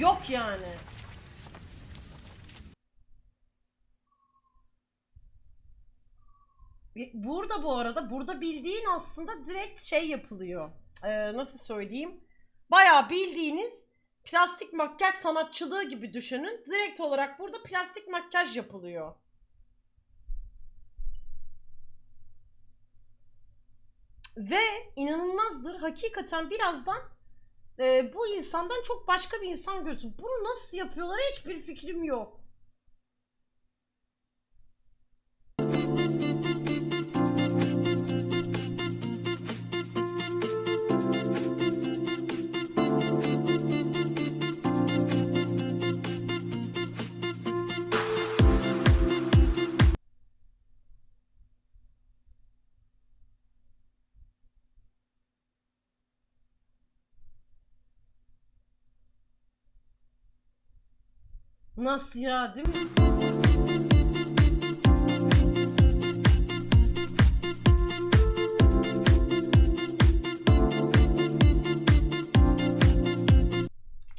Yok yani. Burada bu arada burada bildiğin aslında direkt şey yapılıyor. Ee, nasıl söyleyeyim? Bayağı bildiğiniz plastik makyaj sanatçılığı gibi düşünün. Direkt olarak burada plastik makyaj yapılıyor. Ve inanılmazdır. Hakikaten birazdan e, bu insandan çok başka bir insan gözü. Bunu nasıl yapıyorlar hiçbir fikrim yok. Nasıl ya değil mi?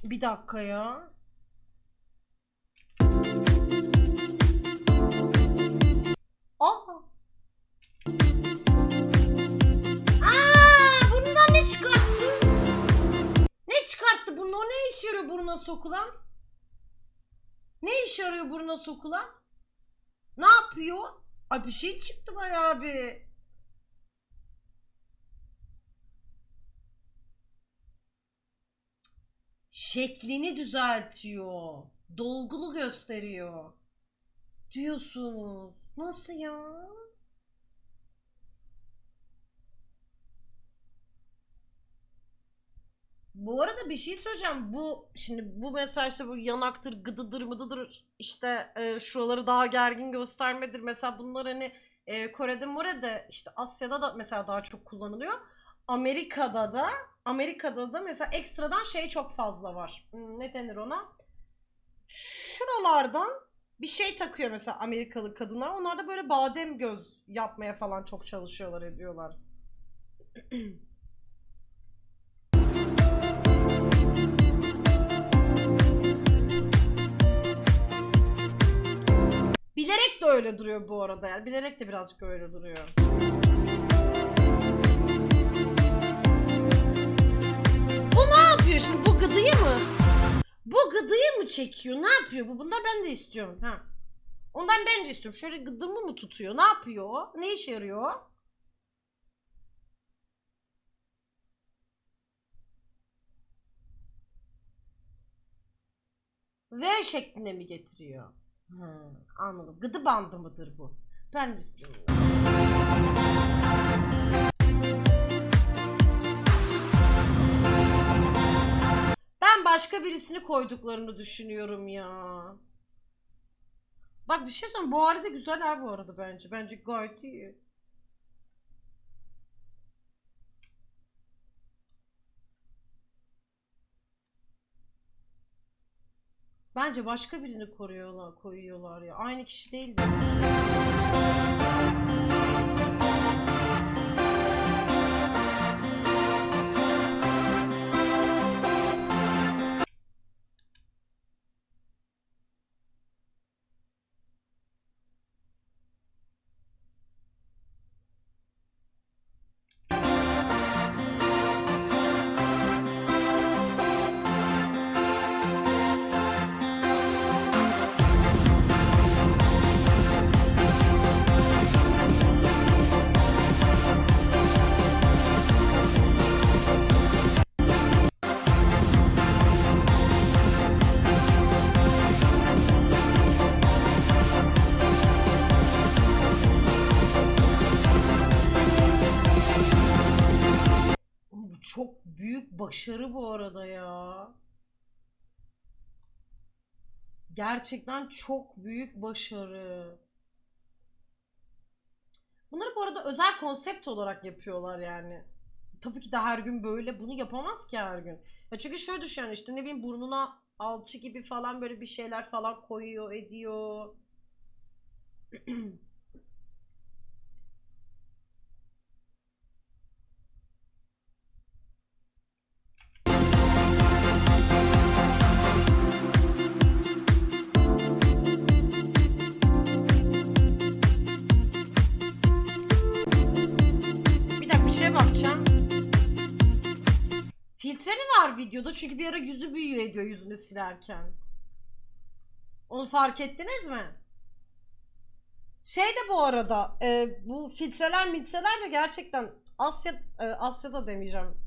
Bir dakika ya. Aa! Aa, bundan ne çıkarttı? Ne çıkarttı bunu? O ne işe yarıyor burnuna sokulan? Ne işe yarıyor burnuna sokulan? Ne yapıyor? Ay bir şey çıktı bayağı bir. Şeklini düzeltiyor. Dolgulu gösteriyor. Diyorsunuz. Nasıl ya? Bu arada bir şey söyleyeceğim. Bu şimdi bu işte bu yanaktır, gıdıdır, mıdıdır işte e, şuraları daha gergin göstermedir. Mesela bunlar hani e, Kore'de, More'de işte Asya'da da mesela daha çok kullanılıyor. Amerika'da da Amerika'da da mesela ekstradan şey çok fazla var. Hmm, Ne denir ona? Şuralardan bir şey takıyor mesela Amerikalı kadınlar. Onlar da böyle badem göz yapmaya falan çok çalışıyorlar ediyorlar. Bilerek de öyle duruyor bu arada yani. Bilerek de birazcık öyle duruyor. Bu ne yapıyor şimdi? Bu gıdıyı mı? Bu gıdıyı mı çekiyor? Ne yapıyor bu? Bundan ben de istiyorum. Ha. Ondan ben de istiyorum. Şöyle gıdımı mı tutuyor? Ne yapıyor? Ne işe yarıyor? V şeklinde mi getiriyor? Hı, anladım. Gıdı bandı mıdır bu? Ben. Ben başka birisini koyduklarını düşünüyorum ya. Bak bir şey söyleyeyim. Bu de güzel ha bu arada bence. Bence gayet iyi. Bence başka birini koruyorlar, koyuyorlar ya. Aynı kişi değil mi? Çok büyük başarı bu arada ya. Gerçekten çok büyük başarı. Bunları bu arada özel konsept olarak yapıyorlar yani. Tabii ki de her gün böyle bunu yapamaz ki her gün. Ya çünkü şöyle düşün yani işte ne bileyim burnuna alçı gibi falan böyle bir şeyler falan koyuyor ediyor. videoda çünkü bir ara yüzü büyüyor ediyor yüzünü silerken. Onu fark ettiniz mi? Şey de bu arada e, bu filtreler miltreler de gerçekten Asya e, Asya'da demeyeceğim.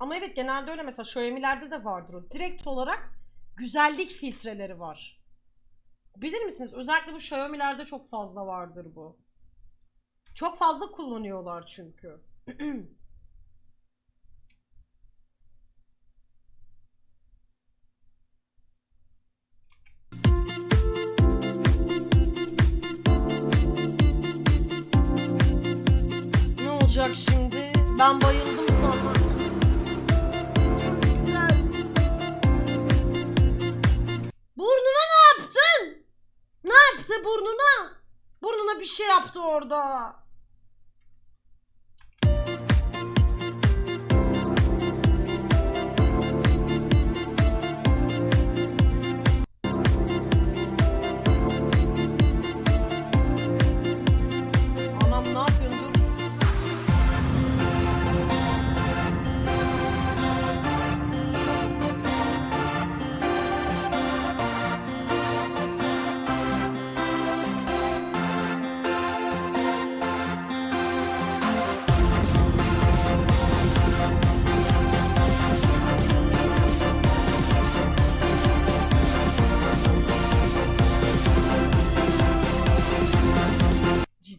Ama evet genelde öyle mesela Xiaomi'lerde de vardır o. Direkt olarak güzellik filtreleri var. Bilir misiniz? Özellikle bu Xiaomi'lerde çok fazla vardır bu. Çok fazla kullanıyorlar çünkü. olacak şimdi? Ben bayıldım sana. Burnuna ne yaptın? Ne yaptı burnuna? Burnuna bir şey yaptı orada.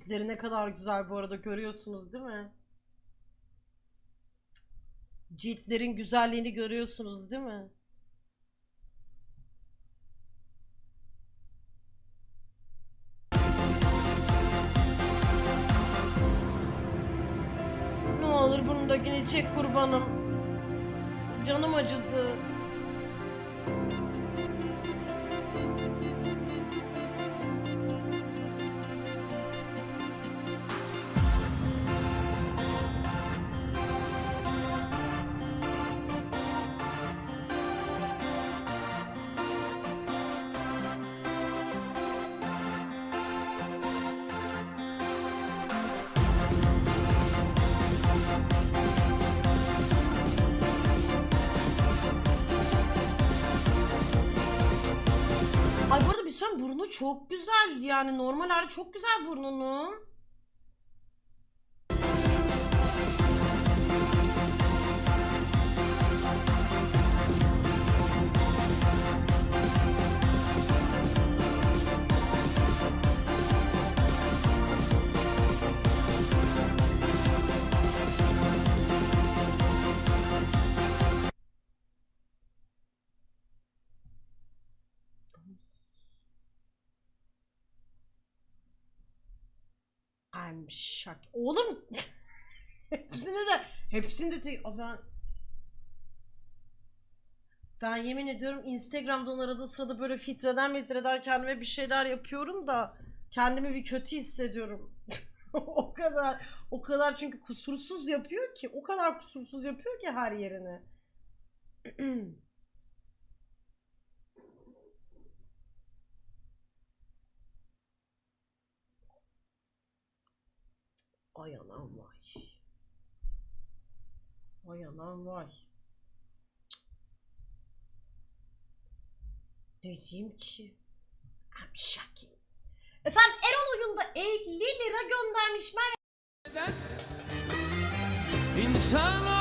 Ciltleri ne kadar güzel bu arada görüyorsunuz değil mi? Ciltlerin güzelliğini görüyorsunuz değil mi? Ne olur bunu da yine çek kurbanım. Canım acıdı. Söyleyeyim burnu çok güzel yani normal hali çok güzel burnunun. I'm shocked. Oğlum hepsini de hepsini de tek- ben ben yemin ediyorum Instagram'dan arada sırada böyle filtreden filtreden kendime bir şeyler yapıyorum da kendimi bir kötü hissediyorum. o kadar o kadar çünkü kusursuz yapıyor ki o kadar kusursuz yapıyor ki her yerini. Ay anam vay. Vay anam vay. Ne diyeyim ki? I'm shocking. Efendim Erol oyunda 50 lira göndermiş Merve. İnsan